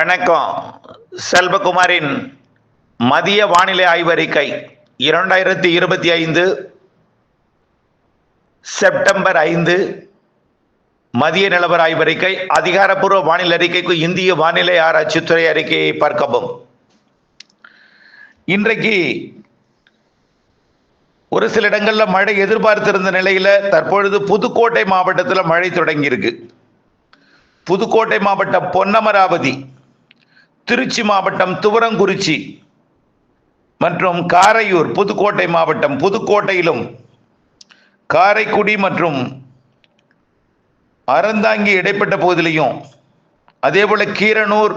வணக்கம். செல்வகுமாரின் மதிய வானிலை ஆய்வறிக்கை இரண்டாயிரத்தி இருபத்தி ஐந்து செப்டம்பர் ஐந்து மதிய நிலவர ஆய்வறிக்கை அதிகாரப்பூர்வ வானிலை அறிக்கைக்கு இந்திய வானிலை ஆராய்ச்சித்துறை அறிக்கையை பார்க்கவும். இன்றைக்கு ஒரு சில இடங்களில் மழை எதிர்பார்த்திருந்த நிலையில் தற்பொழுது புதுக்கோட்டை மாவட்டத்தில் மழை தொடங்கியிருக்கு. புதுக்கோட்டை மாவட்டம் பொன்னமராவதி திருச்சி மாவட்டம் துவரங்குறிச்சி மற்றும் காரையூர் புதுக்கோட்டை மாவட்டம் புதுக்கோட்டையிலும் காரைக்குடி மற்றும் அறந்தாங்கி இடைப்பட்ட பகுதியிலையும் அதே போல் கீரனூர்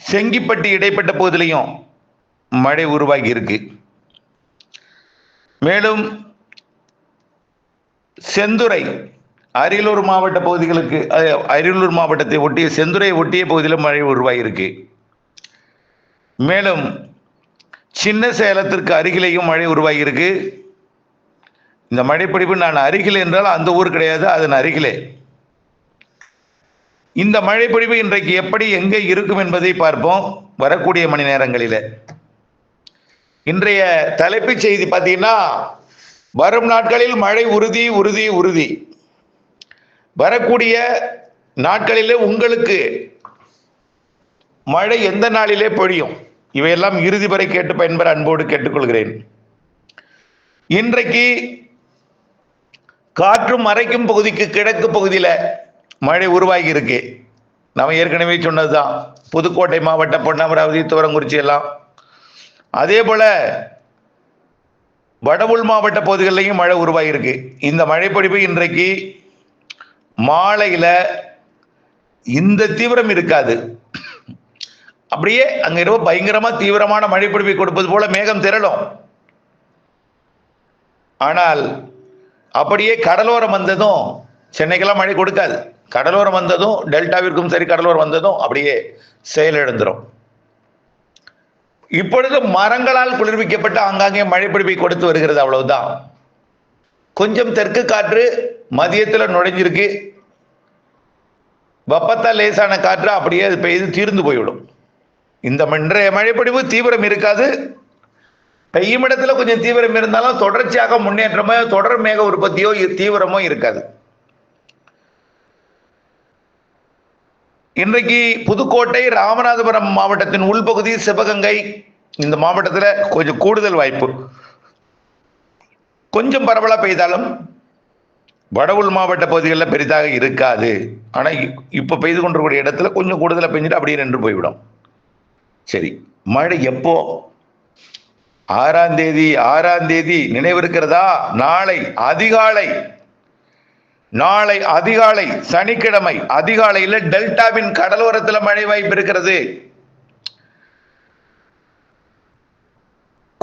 செங்கிப்பட்டி இடைப்பட்ட பகுதியிலையும் மழை உருவாகி இருக்கு. மேலும் செந்துறை அரியலூர் மாவட்ட பகுதிகளுக்கு அரியலூர் மாவட்டத்தை ஒட்டிய செந்துறை ஒட்டிய பகுதியில் மழை உருவாகியிருக்கு. மேலும் சின்ன சேலத்திற்கு அருகிலேயும் மழை உருவாகியிருக்கு. இந்த மழைப்பிடிப்பு நான் அருகில் என்றால் அந்த ஊர் கிடையாது அதன் அருகிலே. இந்த மழைப்பிடிப்பு இன்றைக்கு எப்படி எங்கே இருக்கும் என்பதை பார்ப்போம் வரக்கூடிய மணி நேரங்களில். இன்றைய தலைப்புச் செய்தி பார்த்தீங்கன்னா வரும் நாட்களில் மழை உறுதி உறுதி உறுதி. வரக்கூடிய நாட்களிலே உங்களுக்கு மழை எந்த நாளிலே பொழியும்? இவையெல்லாம் இறுதி வரை கேட்டு பயன்பெற அன்போடு கேட்டுக்கொள்கிறேன். இன்றைக்கு காற்றும் மறைக்கும் பகுதிக்கு கிழக்கு பகுதியில் மழை உருவாகி இருக்கு. நம்ம ஏற்கனவே சொன்னதுதான். புதுக்கோட்டை மாவட்டம் பொன்னாமராவதி துவரங்குறிச்சி எல்லாம். அதே போல வடவுள் மாவட்ட பகுதிகளிலையும் மழை உருவாகியிருக்கு இந்த மழைப்பொழிவு இன்றைக்கு மாலையில இந்த தீவிரம் இருக்காது. அப்படியே அங்க இரவு பயங்கரமா தீவிரமான மழைப்பொழிவை கொடுப்பது போல மேகம் திரளும். ஆனால் அப்படியே கடலோரம் வந்ததும் சென்னைக்கெல்லாம் மழை கொடுக்காது. கடலோரம் வந்ததும் டெல்டாவிற்கும் சரி கடலோரம் வந்ததும் அப்படியே செயலிழந்துடும் இப்பொழுது மரங்களால் குளிர்விக்கப்பட்டு ஆங்காங்கே மழை பிடிப்பை கொடுத்து வருகிறது அவ்வளவுதான். கொஞ்சம் தெற்கு காற்று மதியத்தில் நுழைஞ்சிருக்கு. வெப்பத்தால் லேசான காற்று அப்படியே அது பெய்து தீர்ந்து போய்விடும். இந்த இன்றைய மழைப்பொழிவு தீவிரம் இருக்காது. பெய்யும் இடத்துல கொஞ்சம் தீவிரம் இருந்தாலும் தொடர்ச்சியாக முன்னேற்றமோ தொடர் மேக உற்பத்தியோ தீவிரமோ இருக்காது. இன்றைக்கு புதுக்கோட்டை ராமநாதபுரம் மாவட்டத்தின் உள்பகுதி சிவகங்கை இந்த மாவட்டத்தில் கொஞ்சம் கூடுதல் வாய்ப்பு. கொஞ்சம் பரவலாக பெய்தாலும் வடவுள் மாவட்ட பகுதிகளில் பெரிதாக இருக்காது. ஆனால் இப்போ பெய்து கொண்டிருக்கூடிய இடத்துல கொஞ்சம் கூடுதலாக பெஞ்சிட்டு அப்படியே நின்று போய்விடும். சரி மழை எப்போ? ஆறாம் தேதி ஆறாம் தேதி நினைவிருக்கிறதா? நாளை அதிகாலை. நாளை அதிகாலை சனிக்கிழமை அதிகாலையில் டெல்டாவின் கடலோரத்தில் மழை வாய்ப்பு இருக்கிறது.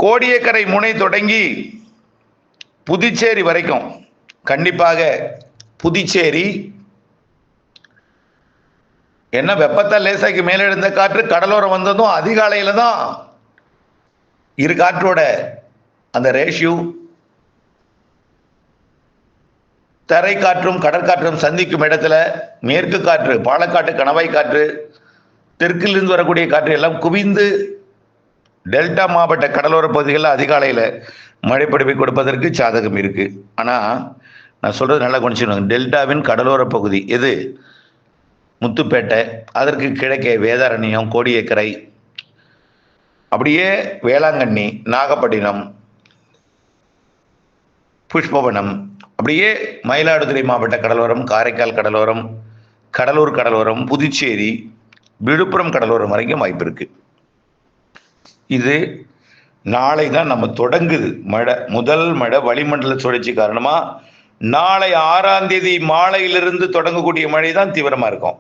கோடியக்கரை முனை தொடங்கி புதுச்சேரி வரைக்கும் கண்டிப்பாக புதுச்சேரி என்ன வெப்பத்தால் லேசாக்கி மேலெழுந்த காற்று கடலோரம் வந்ததும் அதிகாலையில் தான் இரு காற்றோட அந்த ரேஷியூ தரை காற்றும் கடற்காற்றும் சந்திக்கும் இடத்துல மேற்கு காற்று பாலக்காட்டு கணவாய் காற்று தெற்கிலிருந்து வரக்கூடிய காற்று எல்லாம் குவிந்து டெல்டா மாவட்ட கடலோர பகுதிகளில் அதிகாலையில் மழைப்படிப்பை கொடுப்பதற்கு சாதகம் இருக்கு. ஆனால் நான் சொல்றது நல்லா கொஞ்சம் டெல்டாவின் கடலோர பகுதி எது? முத்துப்பேட்டை அதற்கு கிழக்கே வேதாரண்யம் கோடியக்கரை அப்படியே வேளாங்கண்ணி நாகப்பட்டினம் புஷ்பவனம் அப்படியே மயிலாடுதுறை மாவட்ட கடலோரம் காரைக்கால் கடலோரம் கடலூர் கடலோரம் புதுச்சேரி விழுப்புரம் கடலோரம் வரைக்கும் வாய்ப்பு இருக்கு. இது நாளை தான் நம்ம தொடங்குது. மழை முதல் மழை வளிமண்டல சுழற்சி காரணமா நாளை ஆறாம் தேதி மாலையிலிருந்து தொடங்கக்கூடிய மழை தான் தீவிரமா இருக்கும்.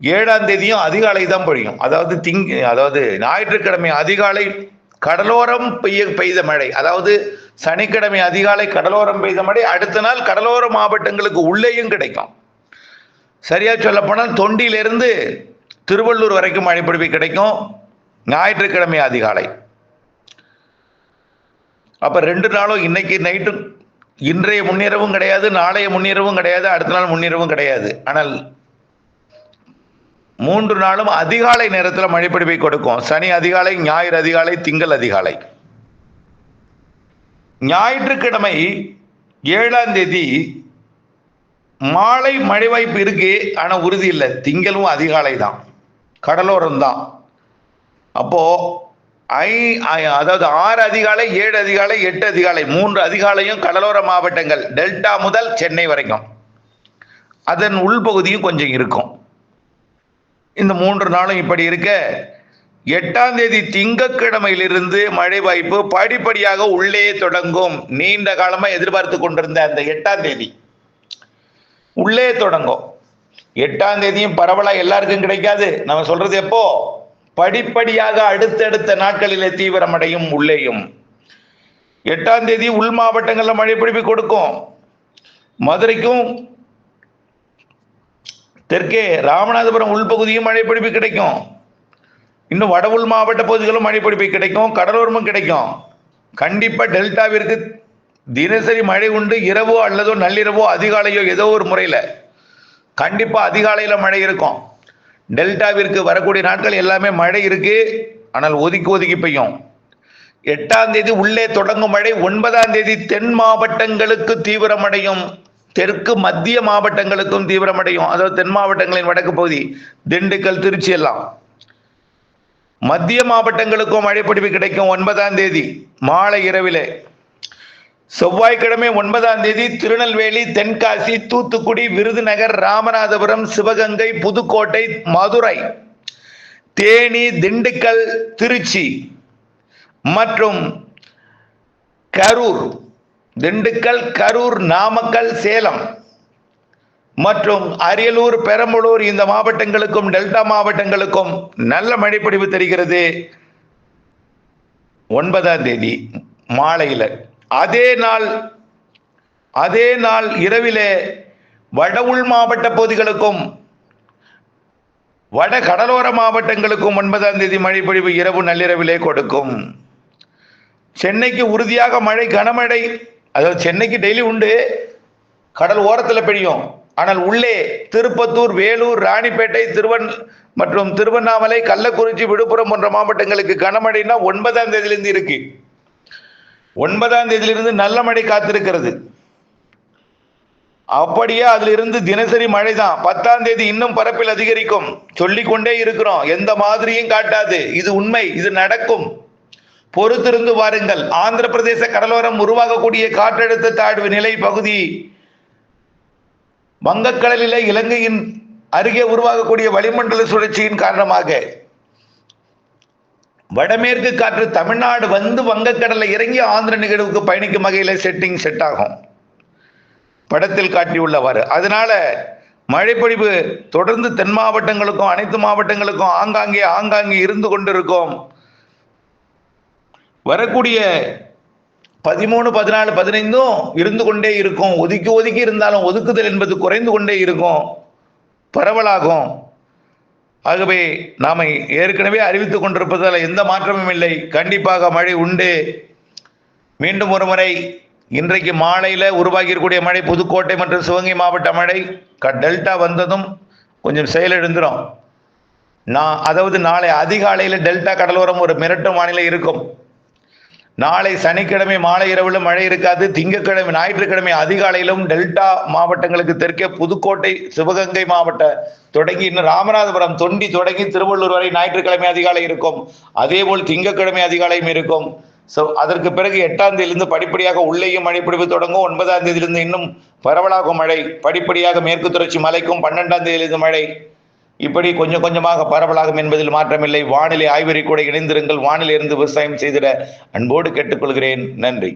ஏழாம் தேதியும் அதிகாலை தான் பொழியும். அதாவது திங்க அதாவது ஞாயிற்றுக்கிழமை அதிகாலை கடலோரம் பெய்ய பெய்த மழை. அதாவது சனிக்கிழமை அதிகாலை கடலோரம் பெய்த மழை. அடுத்த நாள் கடலோர மாவட்டங்களுக்கு உள்ளேயும் கிடைக்கும். சரியா சொல்லப்போனால் தொண்டியிலிருந்து திருவள்ளூர் வரைக்கும் மழைப்பொழிவு கிடைக்கும். ஞாயிற்றுக்கிழமை அதிகாலை. அப்போ ரெண்டு நாளும் இன்னைக்கு நைட்டு இன்றைய முன்னிரவும் கிடையாது நாளைய முன்னிரவும் கிடையாது அடுத்த நாள் முன்னிரவும் கிடையாது. ஆனால் மூன்று நாளும் அதிகாலை நேரத்தில் மழைப்பிடிப்பை கொடுக்கும். சனி அதிகாலை ஞாயிறு அதிகாலை திங்கள் அதிகாலை. ஞாயிற்றுக்கிழமை ஏழாம் தேதி மாலை மழை வாய்ப்பு இருக்கு ஆனால் உறுதி இல்லை. திங்களும் அதிகாலை தான். கடலோரம் தான். அப்போது ஐ ஐ- அதாவது ஆறு அதிகாலை ஏழு அதிகாலை எட்டு அதிகாலை மூன்று அதிகாலையும் கடலோர மாவட்டங்கள் டெல்டா முதல் சென்னை வரைக்கும். அதன் உள்பகுதியும் கொஞ்சம் இருக்கும். இந்த மூன்று நாளும் இப்படி இருக்க. எட்டாம் தேதி திங்கக்கிழமையிலிருந்து மழை வாய்ப்பு படிப்படியாக உள்ளே தொடங்கும். நீண்ட காலமாக எதிர்பார்த்து கொண்டிருந்த அந்த எட்டாம் தேதி. உள்ளே தொடங்கும். எட்டாம் தேதியும் பரவலாக எல்லாருக்கும் கிடைக்காது. நம்ம சொல்றது எப்போ? படிப்படியாக அடுத்தடுத்த நாட்களிலே தீவிரமடையும் உள்ளேயும். எட்டாம் தேதி உள் மாவட்டங்களில் மழை பிடிப்பு கொடுக்கும். மதுரைக்கும் தெற்கே ராமநாதபுரம் உள்பகுதியும் மழை பிடிப்பு கிடைக்கும். இன்னும் வட உள் மாவட்ட பகுதிகளும் மழை பிடிப்பு கிடைக்கும். கடலோரமும் கிடைக்கும். கண்டிப்பா டெல்டாவிற்கு தினசரி மழை உண்டு. இரவோ அல்லதோ நள்ளிரவோ அதிகாலையோ ஏதோ ஒரு முறையில். கண்டிப்பா அதிகாலையில் மழை இருக்கும். டெல்டாவிற்கு வரக்கூடிய நாட்கள் எல்லாமே மழை இருக்கு. ஆனால் ஒதுக்கி ஒதுக்கி பெய்யும். எட்டாம் தேதி உள்ளே தொடங்கும் மழை ஒன்பதாம் தேதி தென் மாவட்டங்களுக்கு தீவிரமடையும். தெற்கு மத்திய மாவட்டங்களுக்கும் தீவிரமடையும். அதாவது தென் மாவட்டங்களின் வடக்கு பகுதி திண்டுக்கல் திருச்சி எல்லாம். மத்திய மாவட்டங்களுக்கும் மழைப்பொடிவு கிடைக்கும் ஒன்பதாம் தேதி மாலை இரவிலே. செவ்வாய்க்கிழமை ஒன்பதாம் தேதி திருநெல்வேலி தென்காசி தூத்துக்குடி விருதுநகர் ராமநாதபுரம் சிவகங்கை புதுக்கோட்டை மதுரை தேனி திண்டுக்கல் திருச்சி மற்றும் கரூர். திண்டுக்கல் கரூர் நாமக்கல் சேலம் மற்றும் அரியலூர் பெரம்பலூர் இந்த மாவட்டங்களுக்கும் டெல்டா மாவட்டங்களுக்கும் நல்ல மழைப்பொழிவு தெரிகிறது. ஒன்பதாம் தேதி மாலையில் அதே நாள் அதே நாள் இரவிலே வட உள் மாவட்ட பகுதிகளுக்கும் வட கடலோர மாவட்டங்களுக்கும் ஒன்பதாம் தேதி மழைப்பொழிவு இரவு நள்ளிரவிலே கொடுக்கும். சென்னைக்கு உறுதியாக மழை கனமழை அதாவது சென்னைக்கு டெய்லி உண்டு கடல் ஓரத்தில் பெய்யும். ஆனால் உள்ளே திருப்பத்தூர் வேலூர் ராணிப்பேட்டை திருவன் மற்றும் திருவண்ணாமலை கள்ளக்குறிச்சி விழுப்புரம் போன்ற மாவட்டங்களுக்கு கனமழைனா ஒன்பதாம் தேதியிலிருந்து இருக்கு. ஒன்பதாம் தேதியிலிருந்து நல்ல மழை காத்திருக்கிறது. அப்படியே அதிலிருந்து தினசரி மழை தான் பத்தாம் தேதி இன்னும் பரப்பில் அதிகரிக்கும். சொல்லிக் கொண்டே இருக்கிறோம். எந்த மாதிரியும் காட்டாது. இது உண்மை. இது நடக்கும். பொறுத்திருந்து வாருங்கள். ஆந்திர பிரதேச கடலோரம் உருவாகக்கூடிய காற்றழுத்த தாழ்வு நிலை பகுதி வங்கக்கடலில் இலங்கையின் அருகே உருவாகக்கூடிய வளிமண்டல சுழற்சியின் காரணமாக வடமேற்கு காற்று தமிழ்நாடு வந்து வங்கக்கடலை இறங்கி ஆந்திர நிகழ்வுக்கு பயணிக்கும் வகையில் செட்டிங் செட் ஆகும். படத்தில் காட்டியுள்ளவாறு. அதனால மழைப்பொழிவு தொடர்ந்து தென் மாவட்டங்களுக்கும் அனைத்து மாவட்டங்களுக்கும் ஆங்காங்கே ஆங்காங்கே இருந்து கொண்டிருக்கும். வரக்கூடிய பதிமூணு பதினாலு பதினைந்தும் இருந்து கொண்டே இருக்கும். ஒதுக்கி ஒதுக்கி இருந்தாலும் ஒதுக்குதல் என்பது குறைந்து கொண்டே இருக்கும். பரவலாகும். ஆகவே நாம் ஏற்கனவே அறிவித்துக் கொண்டிருப்பதால் எந்த மாற்றமும் இல்லை. கண்டிப்பாக மழை உண்டு. மீண்டும் ஒரு முறை இன்றைக்கு மாலையில் உருவாகியிருக்கூடிய மழை புதுக்கோட்டை மற்றும் சிவகங்கை மாவட்ட மழை. க- டெல்டா வந்ததும் கொஞ்சம் செயலெழுந்துடும் நான் அதாவது நாளை அதிகாலையில் டெல்டா கடலோரம் ஒரு மிரட்டும் வானிலை இருக்கும். நாளை சனிக்கிழமை மாலை இரவிலும் மழை இருக்காது. திங்கட்கிழமை ஞாயிற்றுக்கிழமை அதிகாலையிலும் டெல்டா மாவட்டங்களுக்கு தெற்கே புதுக்கோட்டை சிவகங்கை மாவட்ட தொடங்கி இன்னும் ராமநாதபுரம் தொண்டி தொடங்கி திருவள்ளூர் வரை ஞாயிற்றுக்கிழமை அதிகாலை இருக்கும். அதேபோல் திங்கட்கிழமை அதிகாலையும் இருக்கும். ஸோ அதற்கு பிறகு எட்டாம் தேதியிலிருந்து படிப்படியாக உள்ளேயும் மழை பிடிப்பு தொடங்கும். ஒன்பதாம் தேதியிலிருந்து இன்னும் பரவலாகும் மழை. படிப்படியாக மேற்கு தொடர்ச்சி மலைக்கும் பன்னெண்டாம் தேதியிலிருந்து மழை. இப்படி கொஞ்சம் கொஞ்சமாக பரவலாகும் என்பதில் மாற்றமில்லை. வானிலை ஆய்வறி கூட இணைந்திருங்கள். வானிலை இருந்து விவசாயம் செய்திட அன்போடு கேட்டுக்கொள்கிறேன். நன்றி.